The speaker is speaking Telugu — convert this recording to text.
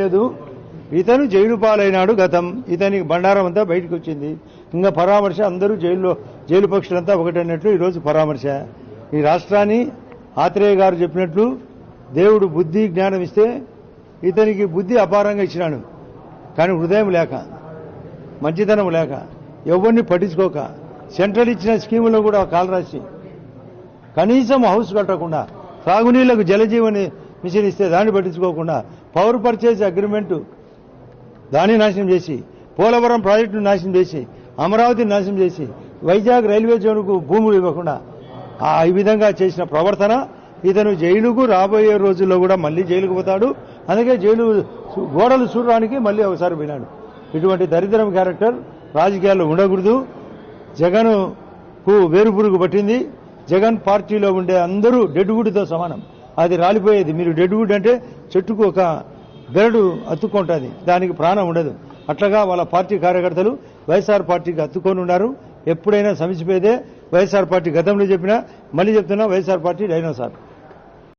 లేదు. ఇతను జైలు పాలైనాడు గతం. ఇతనికి బండారం అంతా బయటకు వచ్చింది. ఇంకా పరామర్శ అందరూ జైల్లో జైలు పక్షులంతా ఒకటన్నట్లు ఈరోజు పరామర్శ. ఈ రాష్ట్రాన్ని ఆత్రేయ గారు చెప్పినట్లు దేవుడు బుద్ధి జ్ఞానం ఇస్తే ఇతనికి బుద్ధి అపారంగా ఇచ్చినాడు. కానీ హృదయం లేక మంచితనం లేక ఎవరిని పట్టించుకోక సెంట్రల్ ఇచ్చిన స్కీములో కూడా కాలరాసి కనీసం హౌస్ కట్టకుండా సాగునీళ్ళకు జలజీవని మిషన్ ఇస్తే దాన్ని పట్టించుకోకుండా పవర్ పర్చేజ్ అగ్రిమెంట్ దాన్ని నాశనం చేసి పోలవరం ప్రాజెక్టును నాశనం చేసి అమరావతిని నాశనం చేసి వైజాగ్ రైల్వే జోన్కు భూములు ఇవ్వకుండా ఆ ఈ విధంగా చేసిన ప్రవర్తన ఇతను జైలుకు రాబోయే రోజుల్లో కూడా మళ్ళీ జైలుకు పోతాడు. అందుకే జైలు గోడలు చూడడానికి మళ్ళీ ఒకసారి పోయినాడు. ఇటువంటి దరిద్రం క్యారెక్టర్ రాజకీయాల్లో ఉండకూడదు. జగన్కు వేరుపురుగు పట్టింది. జగన్ పార్టీలో ఉండే అందరూ డెడ్గుడితో సమానం. అది రాలిపోయేది. మీరు డెడ్వుడ్ అంటే చెట్టుకు ఒక బెరడు అతుక్కుంటుంది. దానికి ప్రాణం ఉండదు. అట్లాగా వాళ్ళ పార్టీ కార్యకర్తలు వైఎస్ఆర్ పార్టీకి అత్తుకొని ఉన్నారు. ఎప్పుడైనా సమసిపోయేదే వైఎస్ఆర్ పార్టీ గతంలో చెప్పినా మళ్ళీ చెప్తున్నా వైఎస్ఆర్ పార్టీ డైనోసార్.